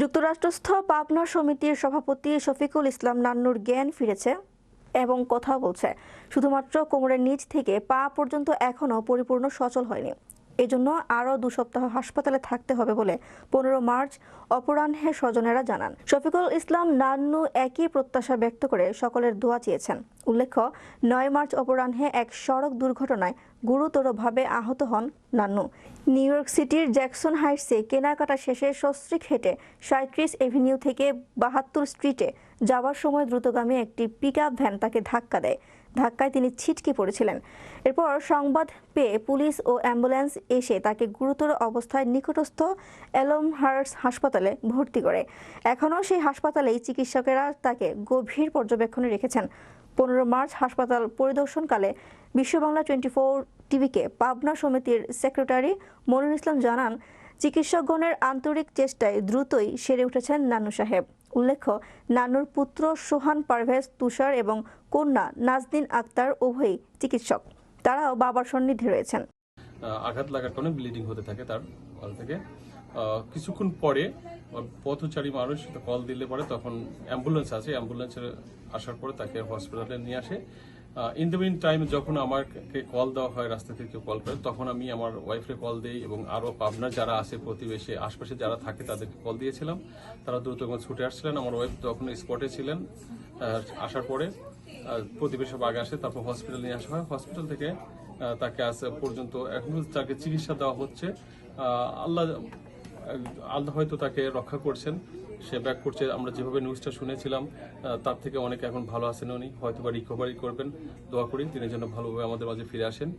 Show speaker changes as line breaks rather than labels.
যুক্তরাষ্ট্রস্থ পাবনা সমিতির সভাপতি শফিকুল ইসলাম নান্নুর জ্ঞান ফিরেছে এবং কথা বলছে, শুধুমাত্র কোমরের নিচ থেকে পা পর্যন্ত এখনও পরিপূর্ণ সচল হয়নি। এজন্য আরও দু সপ্তাহ হাসপাতালে থাকতে হবে বলে পনেরো মার্চ অপরাহ্নে স্বজনেরা জানান। শফিকুল ইসলাম নান্নু একই প্রত্যাশা ব্যক্ত করে সকলের দোয়া চেয়েছেন। উল্লেখ্য, নয় মার্চ অপরাহ্নে এক সড়ক দুর্ঘটনায় গুরুতরভাবে আহত হন নান্নু। নিউ ইয়র্ক সিটির জ্যাকসন হাইটসে কেনাকাটা শেষে সস্ত্রীক হেঁটে সাঁত্রিশ এভিনিউ থেকে বাহাত্তর স্ট্রিটে যাওয়ার সময় দ্রুতগামী একটি পিক ভ্যান তাকে ধাক্কা দেয়। ধাক্কায় তিনি ছিটকে পড়েছিলেন। এরপর সংবাদ পেয়ে পুলিশ ও অ্যাম্বুলেন্স এসে তাকে গুরুতর অবস্থায় নিকটস্থ এলমহার্টস হাসপাতালে ভর্তি করে। এখনও সেই হাসপাতালেই চিকিৎসকেরা তাকে গভীর পর্যবেক্ষণে রেখেছেন। পনেরো মার্চ হাসপাতাল পরিদর্শনকালে বিশ্ব বাংলা টোয়েন্টি ফোর টিভিকে পাবনা সমিতির সেক্রেটারি মনিরুল ইসলাম জানান, চিকিৎসকগণের আন্তরিক চেষ্টায় দ্রুতই সেরে উঠেছেন নানু সাহেব। উল্লেখ্য, নানুর পুত্র সোহান পারভেজ তুষার এবং কন্যা নাজদিন আক্তার উভয়ই চিকিৎসক। তারাও বাবার সন্নিধি রয়েছেন।
আঘাত লাগার কারণে ব্লিডিং হতে থাকে তার কল থেকে। কিছুক্ষণ পরে পথচারী মানুষ কল দিলে পরে তখন অ্যাম্বুলেন্স আছে অ্যাম্বুলেন্সের আসার পরে তাকে হসপিটালে নিয়ে আসে। ইন দ্য মিন টাইম যখন আমাকে কল দেওয়া হয়, রাস্তা থেকে কেউ কল করে, তখন আমি আমার ওয়াইফকে কল দিই এবং আরও পাবনার যারা আছে প্রতিবেশী, আশপাশে যারা থাকে তাদেরকে কল দিয়েছিলাম। তারা দ্রুত ছুটে আসছিলেন। আমার ওয়াইফ তখন স্পটে ছিলেন আসার পরে প্রতিবেশী আগে আসে, তারপর হসপিটাল নিয়ে আসা হয়। হসপিটাল থেকে তাকে আজ পর্যন্ত এখন তাকে চিকিৎসা দেওয়া হচ্ছে। আল্লাহ আল্লাহ হয়তো তাকে রক্ষা করছেন। সে ব্যাক করছে। আমরা যেভাবে নিউজটা শুনেছিলাম তার থেকে অনেক এখন ভালো আছেন উনি। হয়তো বা রিকভারি করবেন। দোয়া করি তিনি যেন ভালোভাবে আমাদের মাঝে ফিরে আসেন।